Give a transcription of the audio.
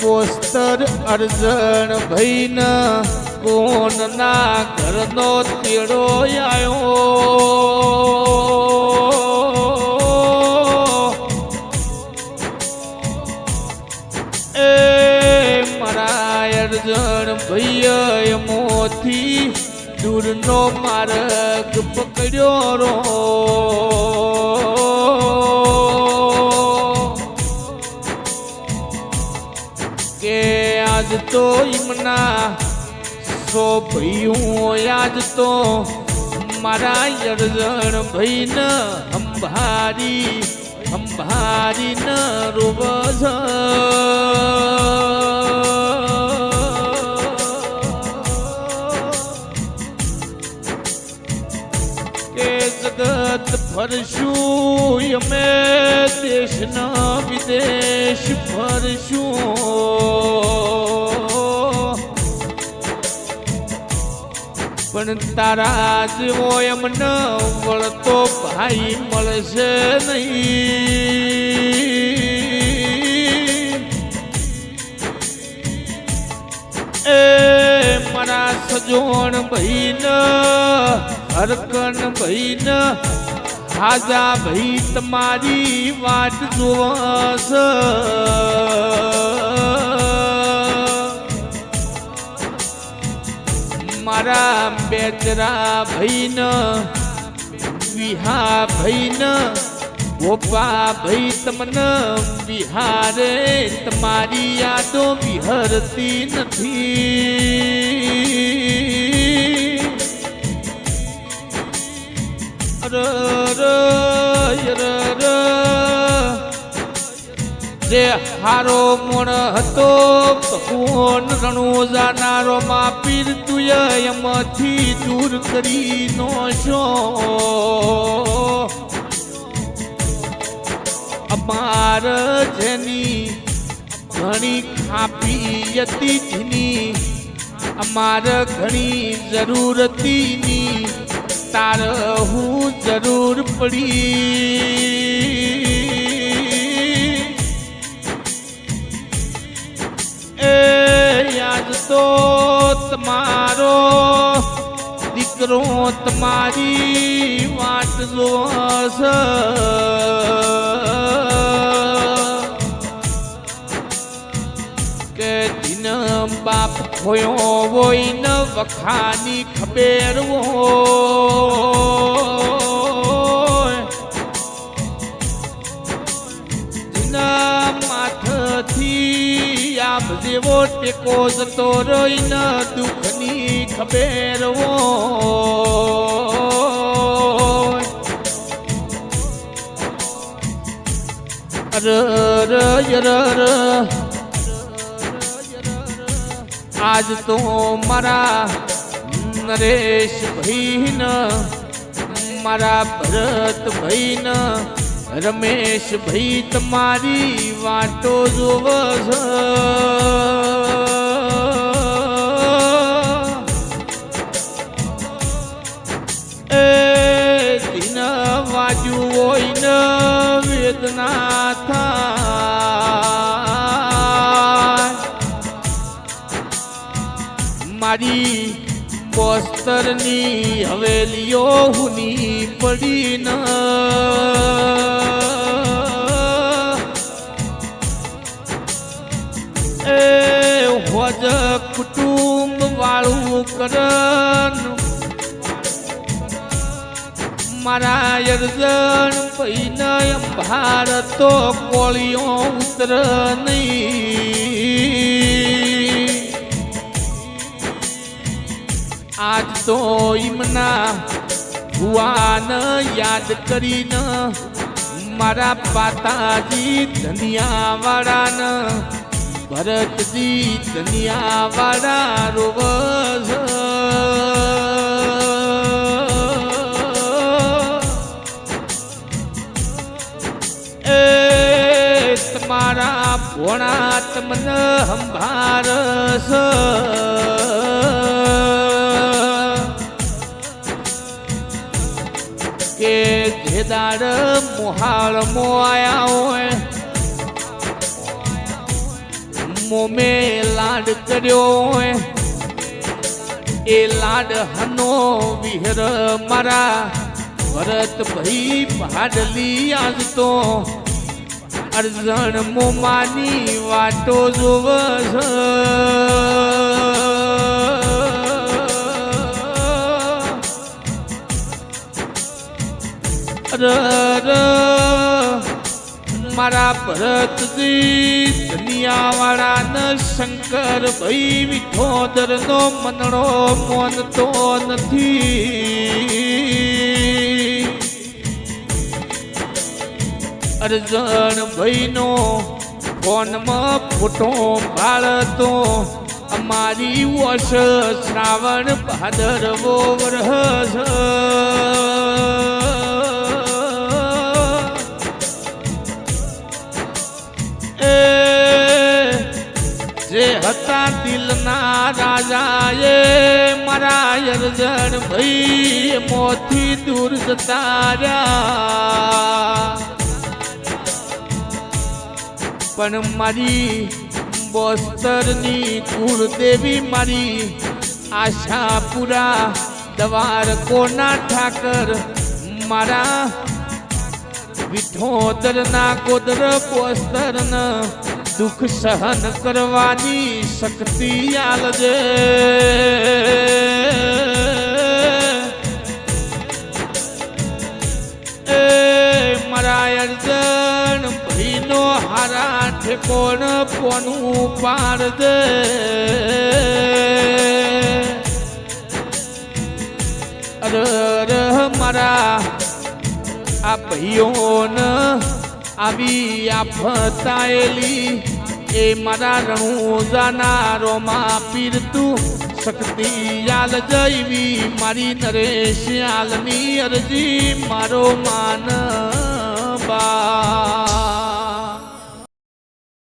પોસ્તર અર્જણ ભઈન કોનના ઘરનો તેડો આવ્યો એ મારા અર્જણ ભૈય મોથી દૂરનો માર્ગ પકડ્યો રો તો ઇમના સો ભયું આજ તો મારા અર્જણ ભઈન અંભારી અંભારી ન રોબઝ કે જગત ફરશું અમે દેશના વિદેશ ફરશું પણ તારા જેવો ન મળતો ભાઈ મળશે નહીં. એ મારા સજોણ ભાઈન હરકન ભાઈન હાજા ભાઈ તમારી વાત જોવસ મારા બેચરા ભાઈન વિહા ભૈન ગોપા ભાઈ તમને બિહારે તમારી યાદો વિહરતી નથી. અર હારો મોણ હતો કોણ રણો જાનારો માં પીર તુય એમથી દૂર કરી નો છો અમાર જેની ઘણી ખાપી હતી જીની અમાર ઘણી જરૂરતીની, તાર હું જરૂર પડી. તો તમારો દીકરો તમારી વાટ જોશ. કે દિન બાપ ખોયો હોય ન વખાની ખબેરવો જેવો ટેકો જતો રોઈ દુઃખની ખબેર હોય અર ર યર ર. આજ તો મારા નરેશ ભાઈન, મારા ભરત ભાઈન, રમેશ ભાઈ તમારી વાટો જોવ છે. થાય મારી પોસ્તરની હવેલીઓ હુની પડી ન એ હોજ કુટુંબ વાળું કરન મારા યર્જન પૈન ભારતો કોળીઓ ઉતર નહીં. આજ તો ઈમના ભુવાન યાદ કરીને મારા પાતાજી ધનિયા વાળાને ભરતજી ધનિયા તમારા ભોણા તમને સંભારસ કે દાડ મોહાળ આયા હોય મોમે લાડ કર્યો હોય એ લાડ હનો વિહર મારા, ભરત ભાઈ ભાડલી આજતો અર્જણ મોમાની વાટો જોવ મારા ભરતજી દુનિયાવાળા ન શંકર ભાઈ વિઠોદર નો મનડો મોનતો નથી. અર્જણ ભાઈનો ફોનમાં ફોટો બાળતો અમારી વશ શ્રાવણ ભાદરવો વરસ જે હતા દિલના રાજાએ મારા અર્જણ ભાઈ મોથી દૂર જતા રહ્યા. પણ મારી બોસ્તરની કુળદેવી મારી આશાપુરા દવાર કોના ઠાકર? મારા વિઠોદરના ગોદર બોસ્તરન દુઃખ સહન કરવાની શક્તિ આલજે. હારા કોણ પોનું પાર દે? અરે મારા આ ભાઈઓન આવી આફતાયેલી, એ મારા રણુજાના રોમાં પીરતું શક્તિ યાલ જઈવી મારી નરેશ યાલની અરજી, મારો માન બા